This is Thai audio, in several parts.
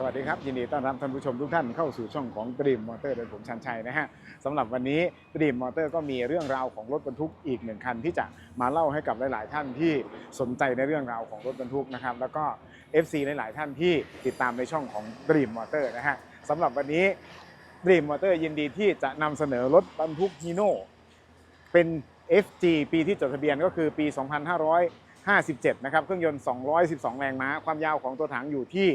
สวัสดีครับ ยินดีต้อนรับท่านผู้ชมทุกท่านเข้าสู่ช่องของ Dream Motor โดยผมชันชัยนะฮะสำหรับวันนี้ Dream Motor ก็มีเรื่องราวของรถบรรทุกอีกหนึ่งคัน ที่จะมาเล่าให้กับหลาย ๆ ท่านที่สนใจในเรื่องราวของรถบรรทุกนะครับแล้วก็ FC หลาย ๆ ท่านที่ติดตามในช่องของ Dream Motor นะฮะสำหรับวันนี้ Dream Motor ยินดีที่จะนำเสนอรถบรรทุกฮีโน่เป็น FG ปีที่จดทะเบียนก็คือปี 2557 นะครับ เครื่องยนต์ 212 แรงม้า ความยาวของตัวถังอยู่ที่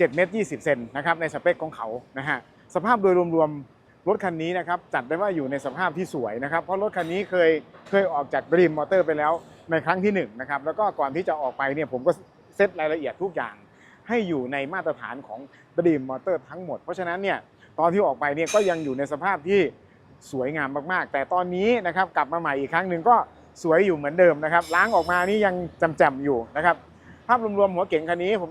7 เมตร 20 เซนนะครับในสเปคของเขานะฮะสภาพโดยรวมๆรถคันนี้นะครับจัดได้ว่าอยู่ในสภาพที่สวยนะครับ เพราะรถคันนี้เคยเคยออกจาก Dream Motor ไปแล้วในครั้งที่1นะครับแล้วก็ก่อนที่จะออกไปเนี่ยผมก็เซตรายละเอียดทุกอย่าง ให้อยู่ในมาตรฐานของ Dream Motor ทั้งหมด เพราะฉะนั้นเนี่ยตอนที่ออกไปเนี่ยก็ยังอยู่ในสภาพที่สวยงามมากๆ แต่ตอนนี้นะครับกลับมาใหม่อีกครั้งหนึ่งก็สวยอยู่เหมือนเดิมนะครับล้างออกมานี่ยังจำๆอยู่นะครับภาพรวมๆหัวเก๋งคันนี้ผม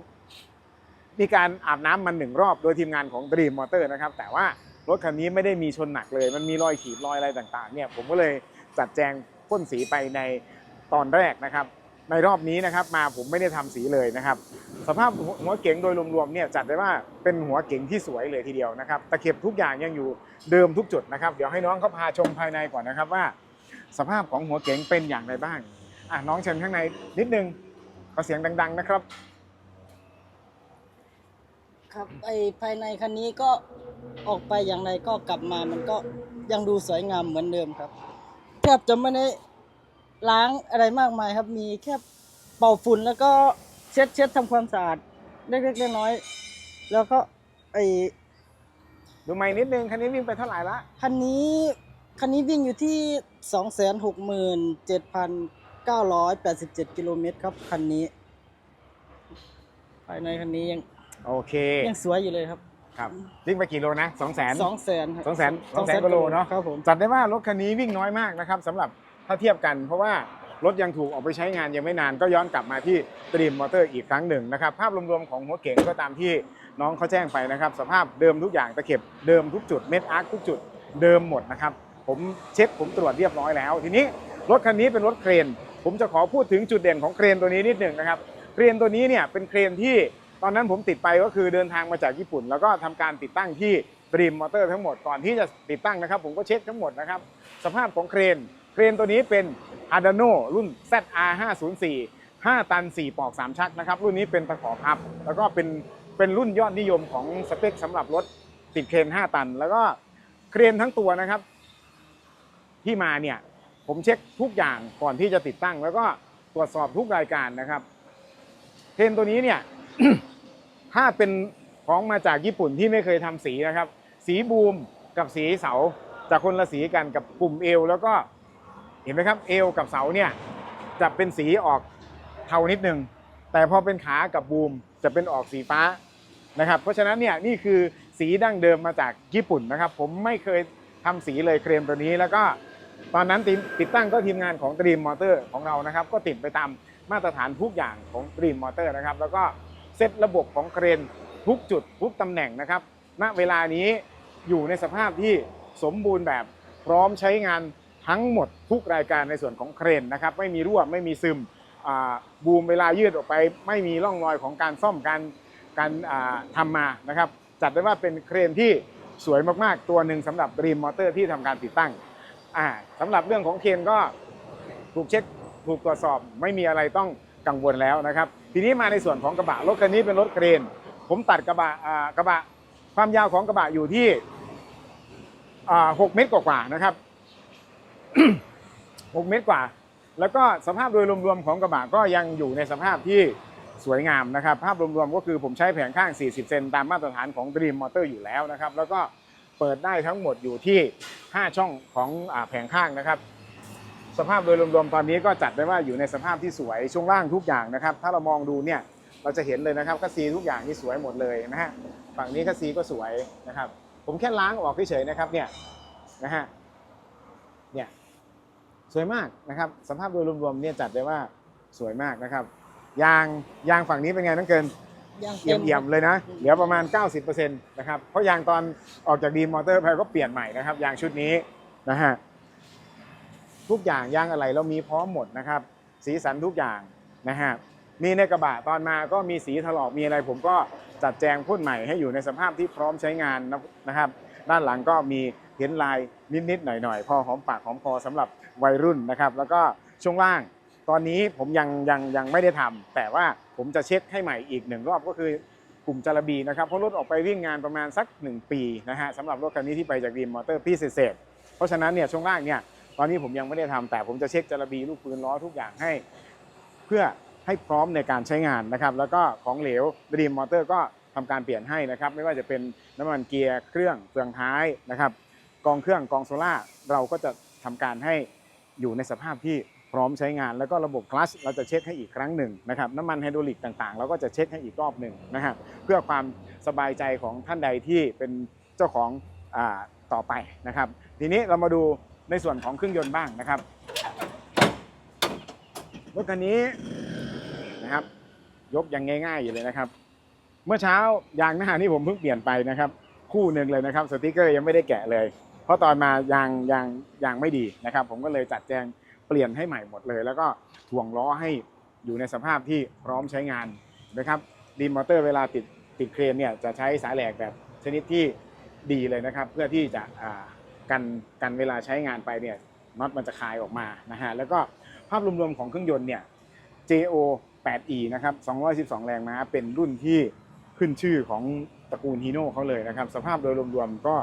มีการอาบน้ำมันหนึ่งรอบโดยทีมงานของ Dream Motor นะครับ แต่ว่ารถคันนี้ไม่ได้มีชนหนักเลย มันมีรอยขีดรอยอะไรต่างๆเนี่ยผมก็เลยจัดแจงพ่นสีไปในตอนแรกนะครับ ในรอบนี้นะครับมาผมไม่ได้ทำสีเลยนะครับ สภาพหัวเก๋งโดยรวมๆเนี่ยจัดได้ว่าเป็นหัวเก๋งที่สวยเลยทีเดียวนะครับตะเข็บทุกอย่างยังอยู่เดิมทุกจุดนะครับเดี๋ยวให้น้องเขาพาชมภายในก่อนนะครับว่า สภาพของหัวเก๋งเป็นอย่างไรบ้างอะน้องเชิญข้างในนิดนึงขอเสียงดัง ๆ นะครับ ครับไอภายในคันนี้ก็ออกไปอย่างไรก็กลับมามันก็ยังดูสวยงามเหมือนเดิมครับแทบจะไม่ได้ล้างอะไรมากมายครับ มีแค่เป่าฝุ่นแล้วก็เช็ดเช็ดทำความสะอาดเล็กๆน้อยๆแล้วก็ไอดูไม่นิดนึงคันนี้วิ่งไปเท่าไหร่ละคันนี้คันนี้วิ่งอยู่ที่สองแสนหกหมื่นเจ็ดพันเก้าร้อยแปดสิบเจ็ดกิโลเมตรครับคันนี้ ภายในคันนี้ยัง โอเคยังสวยอยู่เลยครับครับวิ่งไปกี่โลนะสองแสนสองแสนครับสองแสนสองแสนกว่าโลเนาะครับผมจัดได้ว่ารถคันนี้วิ่งน้อยมากนะครับสำหรับถ้าเทียบกัน เพราะว่ารถยังถูกออกไปใช้งานยังไม่นานก็ย้อนกลับมาที่ตรีมมอเตอร์อีกครั้งหนึ่งนะครับภาพรวมๆของหัวเก๋งก็ตามที่น้องเขาแจ้งไปนะครับ สภาพเดิมทุกอย่างตะเข็บเดิมทุกจุดเม็ดอาร์คทุกจุดเดิมหมดนะครับผมเช็คผมตรวจเรียบร้อยแล้ว ทีนี้รถคันนี้เป็นรถเครน ผมจะขอพูดถึงจุดเด่นของเครนตัวนี้นิดหนึ่งนะครับเครนตัวนี้เนี่ยเป็นเครนที่ ตอนนั้นผมติดไปก็คือเดินทางมาจากญี่ปุ่น แล้วก็ทำการติดตั้งที่ตรีมมอเตอร์ทั้งหมดก่อนที่จะติดตั้งนะครับ ผมก็เช็คทั้งหมดนะครับ สภาพของเครน เครนตัวนี้เป็น Adano รุ่น ZR 504 5 ตัน 4 ปอก 3 ชักนะครับ รุ่นนี้เป็นตะขอพับ แล้วก็เป็นเป็นรุ่นยอดนิยมของสเปคสำหรับรถติดเครน 5 ตัน แล้วก็เครนทั้งตัวนะครับ ที่มาเนี่ยผมเช็คทุกอย่างก่อนที่จะติดตั้ง แล้วก็ตรวจสอบทุกรายการนะครับ เครนตัวนี้เนี่ย ถ้าเป็นของมาจากญี่ปุ่นที่ไม่เคยทำสีนะครับ สีบูมกับสีเสาจะคนละสีกันกับกลุ่มเอวแล้วก็เห็นไหมครับเอวกับเสาเนี่ยจะเป็นสีออกเทานิดนึง แต่พอเป็นขากับบูมจะเป็นออกสีฟ้านะครับเพราะฉะนั้นเนี่ยนี่คือสีดั้งเดิมมาจากญี่ปุ่นนะครับ ผมไม่เคยทำสีเลยเครมตัวนี้ แล้วก็ตอนนั้นติดติดตั้งก็ทีมงานของ Dream Motor ของเรานะครับ ก็ติดไปตามมาตรฐานทุกอย่างของ Dream Motor นะครับ แล้วก็ เซตระบบของเครนทุกจุดทุกตำแหน่งนะครับณเวลานี้อยู่ในสภาพที่สมบูรณ์แบบพร้อมใช้งานทั้งหมดทุกรายการในส่วนของเครนนะครับไม่มีรั่วไม่มีซึมบูมเวลายืดออกไป ไม่มีร่องรอยของการซ่อมการการทำมานะครับจัดได้ว่าเป็นเครนที่สวยมากๆ ตัวหนึ่งสำหรับรีมมอเตอร์ที่ทำการติดตั้งอ่าสำหรับเรื่องของเครนก็ถูกเช็คถูกตรวจสอบไม่มีอะไรต้อง กังวลแล้วนะครับ ทีนี้มาในส่วนของกระบะรถคันนี้เป็นรถเครน ผมตัดกระบะกระบะความยาวของกระบะอยู่ที่อ่าหกเมตรกว่าๆนะครับหกเมตรกว่า แล้วก็สภาพโดยรวมๆของกระบะก็ยังอยู่ในสภาพที่สวยงามนะครับ ภาพรวมๆก็คือผมใช้แผงข้าง 40 เซนตามมาตรฐานของ Dream Motor อยู่แล้วนะครับ แล้วก็เปิดได้ทั้งหมดอยู่ที่ 5 ช่องของอแผงข้างนะครับ สภาพโดยรวมๆตอนนี้ก็จัดได้ว่าอยู่ในสภาพที่สวยช่วงล่างทุกอย่างนะครับ ถ้าเรามองดูเนี่ยเราจะเห็นเลยนะครับคัสซีทุกอย่างนี่สวยหมดเลยนะฮะฝั่งนี้คัสซีก็สวยนะครับ ผมแค่ล้างออกเฉยๆนะครับเนี่ยนะฮะเนี่ยสวยมากนะครับสภาพโดยรวมๆเนี่ยจัดได้ว่าสวยมากนะครับ ยางยางฝั่งนี้เป็นไงน้องเกินยังเอี่ยมๆเลยนะ เหลือประมาณ 90%นะครับ เพราะยางตอนออกจากดีมอเตอร์ไปก็เปลี่ยนใหม่นะครับ ยางชุดนี้นะฮะ ทุกอย่างยางอะไรเรามีพร้อมหมดนะครับ สีสันทุกอย่างนะฮะมีในกระบะตอนมาก็มีสีถลอกมีอะไร ผมก็จัดแจงพ่นใหม่ให้อยู่ในสภาพที่พร้อมใช้งานนะครับ ด้านหลังก็มีเห็นลายนิดๆหน่อยๆ พอหอมปากหอมคอสำหรับวัยรุ่นนะครับ แล้วก็ช่วงล่างตอนนี้ผมยังยังยังไม่ได้ทำแต่ว่าผมจะเช็คให้ใหม่อีกหนึ่งรอบก็คือกลุ่มจารบีนะครับเพราะรถออกไปวิ่งงานประมาณสัก 1 ปีนะฮะสำหรับรถคันนี้ที่ไปจากดีมมอเตอร์ปีเศษเพราะฉะนั้นเนี่ยช่วงล่างเนี่ย ตอนนี้ผมยังไม่ได้ทำแต่ผมจะเช็คจารบีลูกปืนล้อทุกอย่างให้ เพื่อให้พร้อมในการใช้งานนะครับ แล้วก็ของเหลวดีมมอเตอร์ก็ทำการเปลี่ยนให้นะครับ ไม่ว่าจะเป็นน้ำมันเกียร์เครื่องเฟืองท้ายนะครับกองเครื่องกองโซล่าเราก็จะทำการให้อยู่ในสภาพที่พร้อมใช้งานแล้วก็ระบบคลัชเราจะเช็คให้อีกครั้งหนึ่งนะครับน้ำมันไฮดรอลิกต่างๆ เราก็จะเช็คให้อีกรอบหนึ่งนะฮะเพื่อความสบายใจของท่านใดที่เป็นเจ้าของอต่อไปนะครับ ทีนี้เรามาดู ในส่วนของเครื่องยนต์บ้างนะครับรถคันนี้นะครับ ยกยังง่ายๆอยู่เลยนะครับ เมื่อเช้ายางหน้านี่ผมเพิ่งเปลี่ยนไปนะครับ คู่หนึ่งเลยนะครับสติกเกอร์ยังไม่ได้แกะเลย เพราะตอนมายางยางยางไม่ดีนะครับ ผมก็เลยจัดแจงเปลี่ยนให้ใหม่หมดเลย แล้วก็ถ่วงล้อให้อยู่ในสภาพที่พร้อมใช้งานนะครับดีมอเตอร์เวลาติดติดเครนเนี่ยจะใช้สายแหลกแบบชนิดที่ดีเลยนะครับ เพื่อที่จะ กันกันเวลาใช้งานไปเนี่ยน็อตมันจะคายออกมานะฮะแล้วก็ภาพรวมๆของเครื่องยนต์เนี่ย JO 8E นะครับ 212 แรงม้าเป็นรุ่นที่ขึ้นชื่อของตระกูลฮีโน่เขาเลยนะครับ สภาพโดยรวมๆก็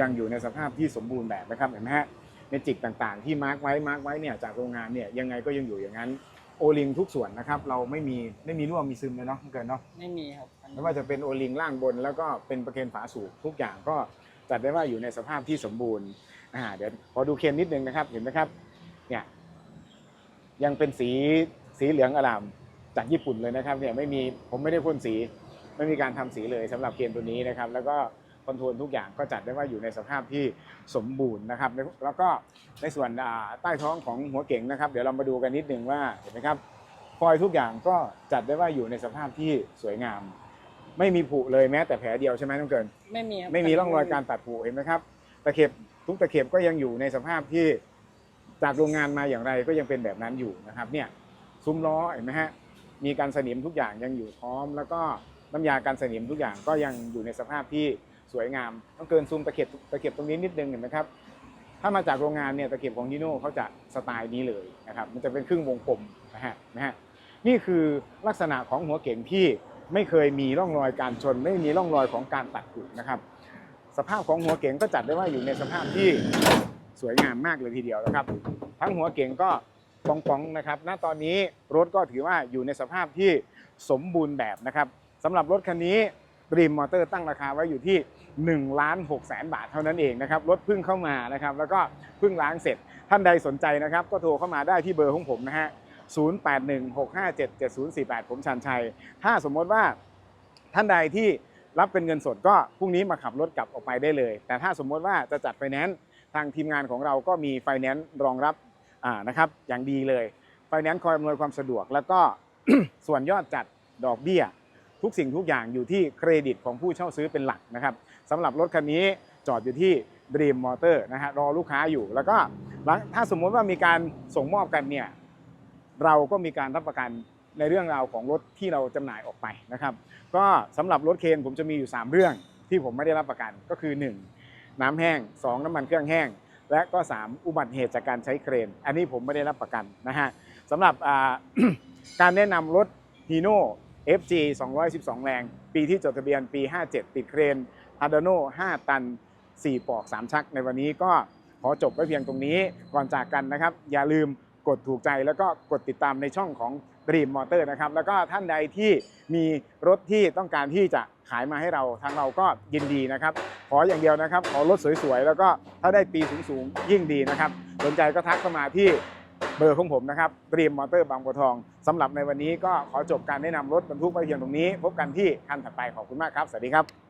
ยังอยู่ในสภาพที่สมบูรณ์แบบนะครับเห็นไหมฮะในจิกต่างๆ ที่มาร์กไว้มาร์กไว้เนี่ยจากโรงงานเนี่ยยังไงก็ยังอยู่อย่างนั้นโอลิงทุกส่วนนะครับ เราไม่มีไม่มีรั่วมีซึมเลยเนาะเกินเนาะไม่มีครับอันนี้ไม่ว่าจะเป็นโอลิงล่างบนแล้วก็เป็นประเคนฝาสูบทุกอย่างก็ จัดได้ว่าอยู่ในสภาพที่สมบูรณ์อ่าเดี๋ยวขอดูเคนนิดนึงนะครับ เห็นไหมครับ เนี่ยยังเป็นสีสีเหลืองอลามจากญี่ปุ่นเลยนะครับ เนี่ยไม่มีผมไม่ได้พ่นสี ไม่มีการทำสีเลยสำหรับเคนตัวนี้นะครับ แล้วก็คอนโทรลทุกอย่างก็จัดได้ว่าอยู่ในสภาพที่สมบูรณ์นะครับ แล้วก็ในส่วนใต้ท้องของหัวเก๋งนะครับ เดี๋ยวเรามาดูกันนิดนึงว่าเห็นไหมครับฟอยทุกอย่างก็จัดได้ว่าอยู่ในสภาพที่สวยงาม ไม่มีผุเลยแม้แต่แผลเดียวใช่ไหมน้องเกิน ไม่มีครับไม่มีร่องรอยการตัดผุเห็นไหมครับตะเข็บทุกตะเข็บก็ยังอยู่ในสภาพที่จากโรงงานมาอย่างไรก็ยังเป็นแบบนั้นอยู่นะครับเนี่ยซุ้มล้อเห็นไหมฮะมีการสนิมทุกอย่างยังอยู่พร้อม แล้วก็น้ำยาการสนิมทุกอย่างก็ยังอยู่ในสภาพที่สวยงาม ต้องเกินซูมตะเข็บตะเข็บตรงนี้นิดนึงเห็นไหมครับถ้ามาจากโรงงานเนี่ยตะเข็บของนิโน่เขาจะสไตล์นี้เลยนะครับมันจะเป็นครึ่งวงกลมนะฮะนะฮะนี่คือลักษณะของหัวเก๋งที่ ไม่เคยมีร่องรอยการชน ไม่มีร่องรอยของการตัดผุนะครับ สภาพของหัวเก๋งก็จัดได้ว่าอยู่ในสภาพที่สวยงามมากเลยทีเดียวนะครับ ทั้งหัวเก๋งก็ปองๆนะครับ ณ ตอนนี้รถก็ถือว่าอยู่ในสภาพที่สมบูรณ์แบบนะครับสำหรับรถคันนี้รีมมอเตอร์ตั้งราคาไว้อยู่ที่1ล้าน6แสนบาทเท่านั้นเองนะครับ รถพิ่งเข้ามานะครับ แล้วก็พิ่งล้างเสร็จ ท่านใดสนใจนะครับ ก็โทรเข้ามาได้ที่เบอร์ของผมนะฮะ 0816577048 ผมชันชัย ถ้าสมมติว่าท่านใดที่รับเป็นเงินสดก็พรุ่งนี้มาขับรถกลับออกไปได้เลย แต่ถ้าสมมติว่าจะจัดไฟแนนซ์ทางทีมงานของเราก็มีไฟแนนซ์รองรับนะครับอย่างดีเลยไฟแนนซ์คอยอำนวยความสะดวก แล้วก็ส่วนยอดจัดดอกเบี้ย ทุกสิ่งทุกอย่างอยู่ที่เครดิตของผู้เช่าซื้อเป็นหลักนะครับสำหรับรถคันนี้จอดอยู่ที่ Dream Motor นะฮะรอลูกค้าอยู่ แล้วก็ถ้าสมมติว่ามีการส่งมอบกันเนี่ย เราก็มีการรับประกันในเรื่องราวของรถที่เราจำหน่ายออกไปนะครับก็สำหรับรถเคนผมจะมีอยู่ 3 เรื่องที่ผมไม่ได้รับประกันก็คือ 1. น้ำแห้ง 2. น้ำมันเครื่องแห้ง และก็ 3. อุบัติเหตุจากการใช้เครน อันนี้ผมไม่ได้รับประกันนะฮะสำหรับการแนะนำรถ Hino FG 212 แรง ปีที่จดทะเบียนปี 57 ติดเครน a d a n o 5 ตัน 4 ปอก 3 ชัก ในวันนี้ก็ขอจบไว้เพียงตรงนี้ก่อนจากกันนะครับ อย่าลืม กดถูกใจแล้วก็กดติดตามในช่องของ Dream Motor นะครับ แล้วก็ท่านใดที่มีรถที่ต้องการที่จะขายมาให้เราทางเราก็ยินดีนะครับ ขออย่างเดียวนะครับ ขอรถสวยๆ แล้วก็ถ้าได้ปีสูงๆ ยิ่งดีนะครับ สนใจก็ทักเข้ามาที่เบอร์ของผมนะครับ Dream Motor บางบัวทองสำหรับในวันนี้ก็ขอจบการแนะนำรถบรรทุกไว้เพียงตรงนี้ พบกันที่คันถัดไปขอบคุณมากครับ สวัสดีครับ